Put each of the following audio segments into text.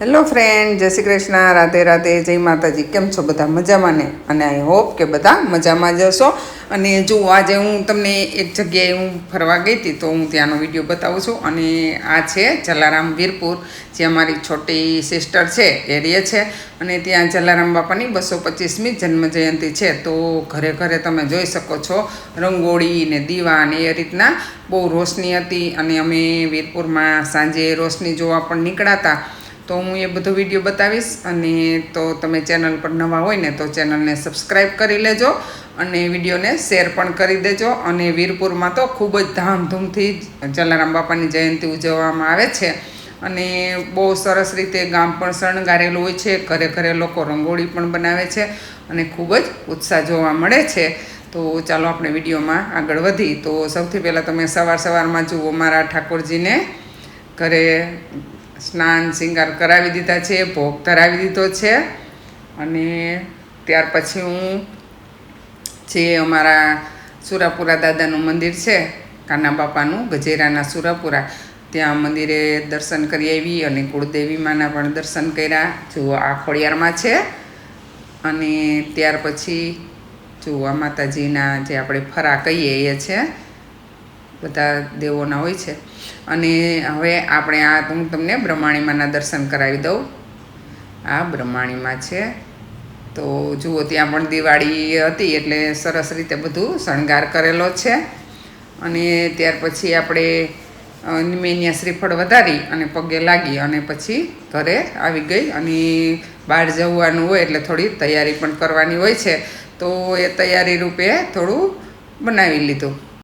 Hello friend જય શ્રી કૃષ્ણ. રાધે રાધે. જય માતાજી. કેમ છો બધા? મજામાં ને? અને આઈ હોપ કે બધા મજામાં જ હશો. અને જો આજે હું તમને એક જગ્યાએ હું ફરવા ગઈ હતી, તો હું ત્યાંનો વીડિયો બતાવું છું. અને આ છે જલારામ વીરપુર જે અમારી છોટી સિસ્ટર છે એ છે. અને ત્યાં જલારામ બાપાની બસો પચીસમી જન્મ જયંતિ છે. તો ઘરે ઘરે તમે જોઈ શકો છો, રંગોળી ને દીવા ને એ રીતના બહુ રોશની હતી. અને અમે વીરપુરમાં સાંજે રોશની જોવા પણ નીકળ્યા હતા. તો હું એ બધો વીડિયો બતાવીશ અને તો તમે ચેનલ પર નવા હોય ને તો ચેનલને સબસ્ક્રાઈબ કરી લેજો અને વિડીયોને શેર પણ કરી દેજો અને વીરપુરમાં તો ખૂબ જ ધામધૂમથી જલારામ બાપાની જયંતિ ઉજવવામાં આવે છે અને બહુ સરસ રીતે ગામ પણ શણગારેલું હોય છે, ઘરે ઘરે લોકો રંગોળી પણ બનાવે છે અને ખૂબ જ ઉત્સાહ જોવા મળે છે. તો ચાલો આપણે વિડીયોમાં આગળ વધી. તો સૌથી પહેલાં તમે સવાર સવારમાં જુઓ મારા ઠાકોરજીને. ઘરે સ્નાન, શૃંગાર કરાવી દીધા છે, ભોગ ધરાવી દીધો છે. અને ત્યાર પછી હું જે અમારા સુરાપુરા દાદાનું મંદિર છે, કાના બાપાનું, ગજેરાના સુરાપુરા, ત્યાં મંદિરે દર્શન કરી આવી અને કુળદેવી માના પણ દર્શન કર્યા. જુઓ આ ખોડિયારમાં છે. અને ત્યાર પછી આ માતાજીના જે આપણે ફરા કહીએ એ છે બધા દેવોના હોય છે. અને હવે આપણે આ હું તમને બ્રહ્માણીમાના દર્શન કરાવી દઉં. આ બ્રહ્માણીમાં છે. તો જુઓ, ત્યાં પણ દિવાળી હતી એટલે સરસ રીતે બધું શણગાર કરેલો છે. અને ત્યાર પછી આપણે નિમેનિયા શ્રીફળ વધારી અને પગે લાગી અને પછી ઘરે આવી ગઈ. અને બહાર જવાનું હોય એટલે થોડી તૈયારી પણ કરવાની હોય છે. તો એ તૈયારી રૂપે થોડું બનાવી લીધું.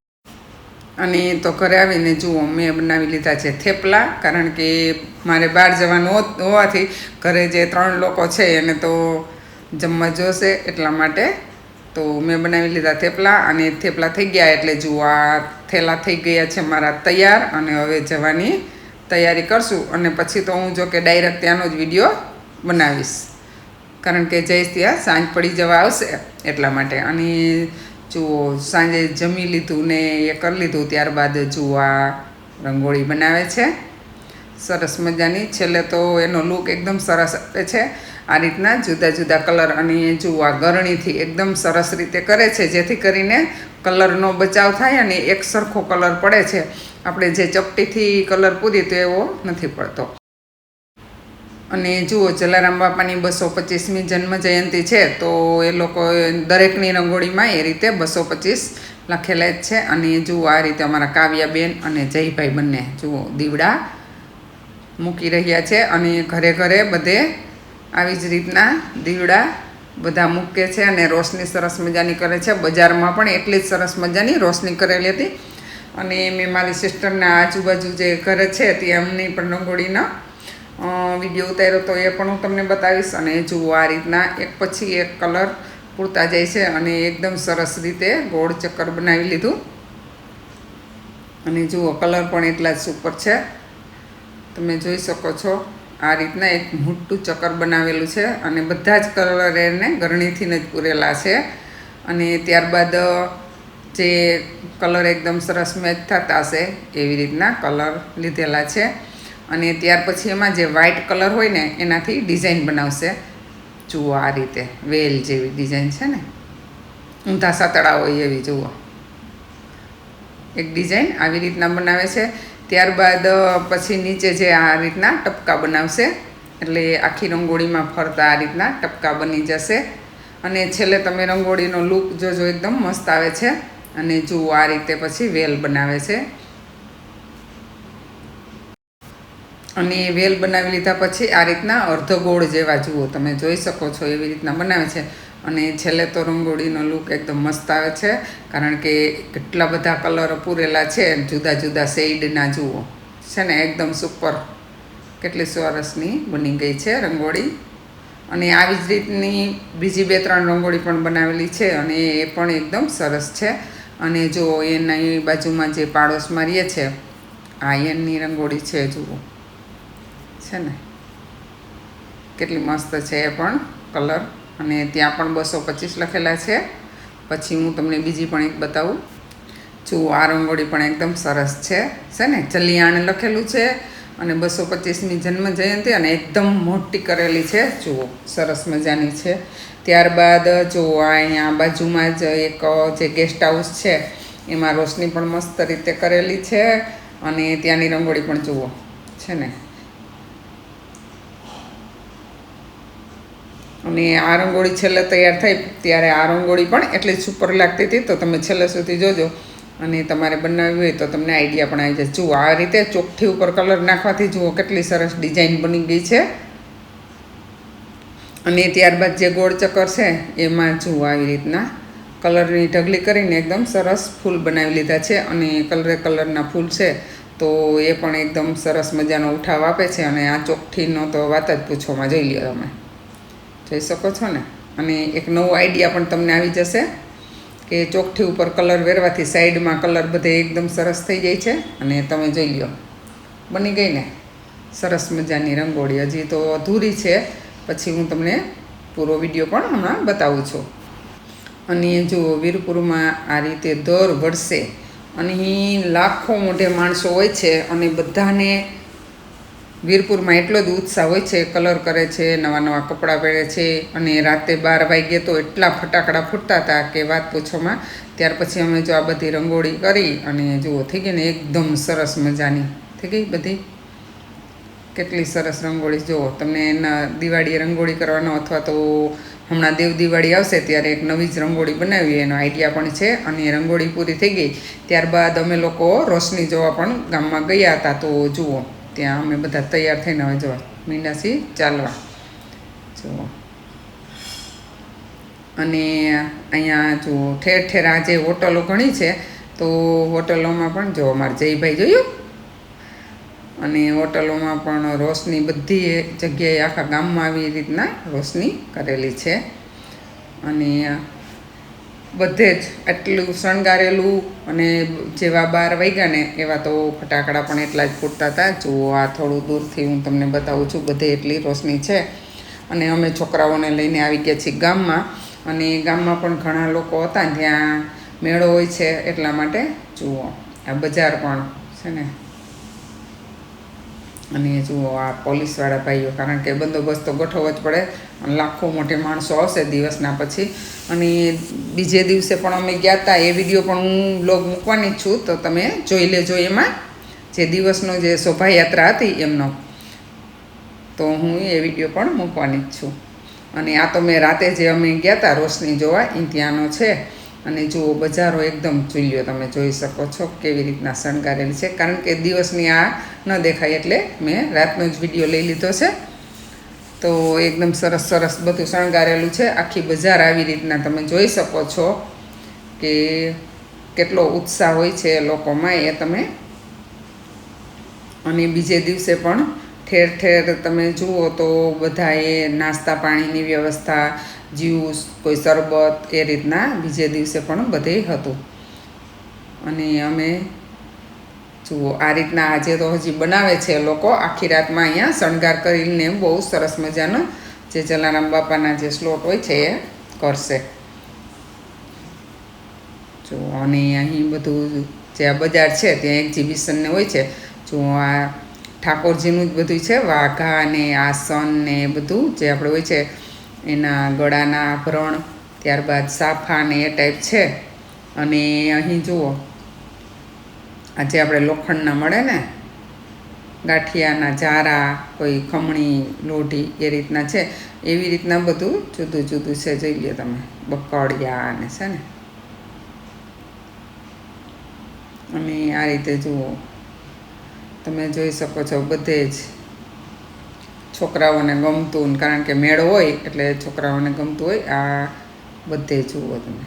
અને તો ઘરે આવીને જુઓ, મેં બનાવી લીધા છે થેપલા, કારણ કે મારે બહાર જવાનું હોવાથી ઘરે જે ત્રણ લોકો છે એને તો જમવા જોશે એટલા માટે. તો મેં બનાવી લીધા થેપલા અને થેપલા થઈ ગયા એટલે જુઓ, આ થેલા થઈ ગયા છે મારા તૈયાર અને હવે જવાની તૈયારી કરશું. અને પછી તો હું જો કે ડાયરેક્ટ ત્યાંનો જ વીડિયો બનાવીશ. કારણ કે જઈશ ત્યાં સાંજ પડી જવા આવશે એટલા માટે. અને જુઓ, સાંજે જમી લીધું ને એ કરી લીધું, ત્યારબાદ જુઓ આ રંગોળી બનાવે છે. સરસ મજાની. છેલ્લે તો એનો લુક એકદમ સરસ આપે છે. આ રીતના જુદા જુદા કલર અને જુઓ, આ ગરણીથી એકદમ સરસ રીતે કરે છે, જેથી કરીને કલરનો બચાવ થાય અને એક સરખો કલર પડે છે. આપણે જે ચપટીથી કલર પૂરી તો એવો નથી પડતો. અને જુઓ, જલારામ બાપાની બસો પચીસમી જન્મ જયંતિ છે, તો એ લોકો દરેકની રંગોળીમાં એ રીતે બસો પચીસ લખેલા જ છે. અને જુઓ, આ રીતે અમારા કાવ્યાબેન અને જયભાઈ બંને, જુઓ, દીવડા મૂકી રહ્યા છે અને ઘરે ઘરે બધે આવી જ રીતના દીવડા બધા મૂકે છે અને રોશની સરસ મજાની કરે છે. બજારમાં પણ એટલી જ સરસ મજાની રોશની કરેલી હતી. અને મેં મારી સિસ્ટરના આજુબાજુ જે ઘર છે ત્યાં એમની પણ રંગોળીના વીડિયો ઉતાર્યો તો એ પણ હું તમને બતાવીશ અને જુઓ આ રીતના એક પછી એક કલર પૂરતા જાય છે અને એકદમ સરસ રીતે ગોળ ચક્કર બનાવી લીધું. અને જુઓ કલર પણ એટલા જ સુપર છે. તમે જોઈ શકો છો આ રીતના એક મોટું ચક્કર બનાવેલું છે અને બધા જ કલર એને ગરણીથી જ પૂરેલા છે. અને ત્યારબાદ જે કલર એકદમ સરસ મેચ થતા હશે એવી રીતના કલર લીધેલા છે. અને ત્યાર પછી એમાં જે વ્હાઇટ કલર હોય ને, એનાથી ડિઝાઇન બનાવશે. જુઓ આ રીતે, વેલ જેવી ડિઝાઇન છે ને. ઊંધા સાતડા હોય એવી, જુઓ. એક ડિઝાઇન આવી રીતના બનાવે છે. ત્યારબાદ પછી નીચે જે આ રીતના ટપકા બનાવશે. એટલે આખી રંગોળીમાં ફરતા આ રીતના ટપકા બની જશે. અને છેલ્લે તમે રંગોળીનો લુક જોજો, એકદમ મસ્ત આવે છે. અને જુઓ આ રીતે પછી વેલ બનાવે છે. અને વેલ બનાવી લીધા પછી આ રીતના અર્ધ ગોળ જેવા જુઓ, તમે જોઈ શકો છો એવી રીતના બનાવે છે. અને છેલ્લે તો રંગોળીનો લુક એકદમ મસ્ત આવે છે, કારણ કે કેટલા બધા કલર પૂરેલા છે, જુદા જુદા શેડના જુઓ. છે ને, એકદમ સુપર કેટલી સરસની બની ગઈ છે રંગોળી. અને આવી જ રીતની બીજી બે ત્રણ રંગોળી પણ બનાવેલી છે અને એ પણ એકદમ સરસ છે. અને જો એની બાજુમાં જે પાડોશમાં રહે છે, આ એની રંગોળી છે, જુઓ. છે ને? કેટલી મસ્ત છે એ પણ કલર. અને ત્યાં પણ બસો પચીસ લખેલા છે. પછી હું તમને બીજી પણ એક બતાવું. જુઓ, આ રંગોળી પણ એકદમ સરસ છે. છે ને? ચલિયાણ લખેલું છે અને બસો પચીસની જન્મ જયંતિ અને એકદમ મોટી કરેલી છે. જુઓ, સરસ મજાની છે. ત્યારબાદ જો આ અહીંયા બાજુમાં જ એક જે ગેસ્ટ હાઉસ છે, એમાં રોશની પણ મસ્ત રીતે કરેલી છે. અને ત્યાંની રંગોળી પણ જુઓ. છે ને? અને આ રંગોળી છેલ્લે તૈયાર થઈ ત્યારે આ રંગોળી પણ એટલી જ સુપર લાગતી હતી. તો તમે છેલ્લે સુધી જોજો અને તમારે બનાવવી હોય તો તમને આઈડિયા પણ આવી જાય જુઓ, આ રીતે ચોખ્ઠી ઉપર કલર નાખવાથી જુઓ કેટલી સરસ ડિઝાઇન બની ગઈ છે. અને ત્યારબાદ જે ગોળ ચક્કર છે, એમાં જુઓ આવી રીતના કલરની ઢગલી કરીને એકદમ સરસ ફૂલ બનાવી લીધા છે અને કલરે કલરના ફૂલ છે. તો એ પણ એકદમ સરસ મજાનો ઉઠાવ આપે છે અને આ ચોખ્ઠીનો તો વાત જ પૂછવામાં જોઈ લ્યો તમે. જોઈ શકો છો ને? અને એક નવો આઈડિયા પણ તમને આવી જશે કે ચોકઠી ઉપર કલર વેરવાથી સાઈડમાં કલર બધે એકદમ સરસ થઈ જાય છે. અને તમે જોઈ લો બની ગઈ ને? સરસ મજાની રંગોળી. હજી તો અધૂરી છે. પછી હું તમને પૂરો વીડિયો પણ હમણાં બતાવું છું. અને જુઓ, વીરપુરમાં આ રીતે દર વર્ષે અહીં લાખો મોઢે માણસો હોય છે અને બધાને વીરપુરમાં એટલો જ ઉત્સાહ હોય છે, કલર કરે છે નવા નવા કપડાં પહેરે છે અને રાતે બાર વાગ્યે તો એટલા ફટાકડા ફૂટતા હતા કે વાત પૂછોમાં. ત્યાર પછી અમે જો આ બધી રંગોળી કરી અને જુઓ, થઈ ગઈ ને એકદમ સરસ મજાની. થઈ ગઈ બધી? કેટલી સરસ રંગોળી, જુઓ, તમને એના દિવાળીએ રંગોળી કરવાનો અથવા તો હમણાં દેવ દિવાળી આવશે ત્યારે એક નવી જ રંગોળી બનાવી એનો આઈડિયા પણ છે અને રંગોળી પૂરી થઈ ગઈ. ત્યારબાદ અમે લોકો રોશની જોવા પણ ગામમાં ગયા હતા, તો જુઓ. ત્યાં અમે બધા તૈયાર થઈને હવે જો મીંડાસી ચાલવા. જુઓ અને અહીંયા જો ઠેર ઠેર આ જે હોટલો ઘણી છે, તો હોટલોમાં પણ જો અમારે જયભાઈ જોયું? અને હોટલોમાં પણ રોશની બધી જગ્યાએ આખા ગામમાં આવી રીતના રોશની કરેલી છે. અને બધે જ આટલું શણગારેલું અને જેવા બાર વાગ્યા ને એવા તો ફટાકડા પણ એટલા જ ફૂટતા હતા. જુઓ આ થોડું દૂરથી હું તમને બતાવું છું, બધે એટલી રોશની છે. અને અમે છોકરાઓને લઈને આવી ગયા છીએ ગામમાં. અને ગામમાં પણ ઘણા લોકો હતા જ્યાં મેળો હોય છે એટલા માટે. જુઓ, આ બજાર પણ છે ને. અને જુઓ, આ પોલીસવાળા ભાઈઓ, કારણ કે બંદોબસ્ત તો ગોઠવવો જ પડે. લાખો મોટે માણસો આવશે દિવસના પછી. અને બીજે દિવસે પણ અમે ગયા હતા એ વીડિયો પણ હું બ્લોગ મૂકવાની જ છું. તો તમે જોઈ લેજો એમાં. જે દિવસનો જે શોભાયાત્રા હતી એમનો. તો હું એ વીડિયો પણ મૂકવાની જ છું. અને આ તો મેં રાતે જે અમે ગયા હતા રોશની જોવા એ ત્યાંનો છે. અને જુઓ, બજારો એકદમ ચૂલ્યો, તમે જોઈ શકો છો કેવી રીતના શણગારેલી છે. કારણ કે દિવસની આ ન દેખાય એટલે મેં રાતનો જ વીડિયો લઈ લીધો છે. તો એકદમ સરસ સરસ બધું શણગારેલું છે. આખી બજાર આવી રીતના તમે જોઈ શકો છો કે કેટલો ઉત્સાહ હોય છે લોકોમાં એ તમે. અને બીજે દિવસે પણ ઠેર ઠેર તમે જુઓ તો બધાએ નાસ્તા પાણીની વ્યવસ્થા, જ્યુસ, કોઈ શરબત એ રીતના બીજે દિવસે પણ બધે હતું. અને અમે જુઓ, આ રીતના આજે તો હજી બનાવે છે લોકો. આખી રાતમાં અહીંયા શણગાર કરીને બહુ સરસ મજાનો જે જલારામ બાપાના જે સ્લોટ હોય છે એ કરશે. જો અને અહીં બધું જે આ બજાર છે, ત્યાં એક્ઝિબિશનને હોય છે. જો આ ઠાકોરજીનું જ બધું છે, વાઘા ને આસન ને બધું જે આપણે હોય છે, એના ગળાના આભરણ, ત્યારબાદ સાફા ને એ ટાઈપ છે. અને અહીં જુઓ, આજે આપણે લોખંડના મળે ને, ગાંઠિયાના જારા, કોઈ ખમણી, લોઢી એ રીતના છે, એવી રીતના બધું જુદું જુદું છે, જોઈ લો તમે બકડિયા અને છે ને. અને આ રીતે જુઓ તમે જોઈ શકો છો બધે જ છોકરાઓને ગમતું કારણ કે મેળ હોય એટલે છોકરાઓને ગમતું હોય, આ બધે જુઓ તમે.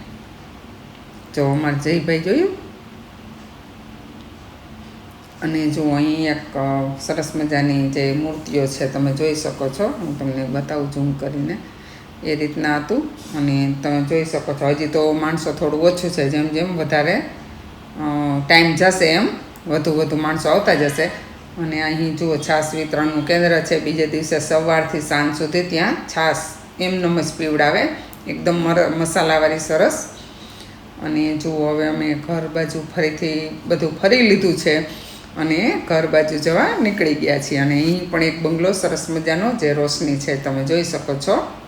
જો અમારે જયભાઈ જોયું? અને જો અહીં એક સરસ મજાની જે મૂર્તિઓ છે તમે જોઈ શકો છો, હું તમને બતાવું ઝૂમ કરીને. એ રીતના હતું અને તમે જોઈ શકો છો. હજી તો માણસો થોડું ઓછું છે, જેમ જેમ વધારે ટાઈમ જશે એમ. વધુ વધુ માણસો આવતા જશે. અને અહીં જુઓ છાશ વિતરણનું કેન્દ્ર છે. બીજે દિવસે સવારથી સાંજ સુધી ત્યાં છાશ એમનેમ જ પીવડાવે. એકદમ મર, મસાલાવાળી સરસ. અને જુઓ, હવે અમે ઘર બાજુ ફરીથી બધું ફરી લીધું છે. અને ઘર બાજુ જવા નીકળી ગયા છીએ. અને અહીં પણ એક બંગલો સરસ મજાનો, જે રોશની છે. તમે જોઈ શકો છો.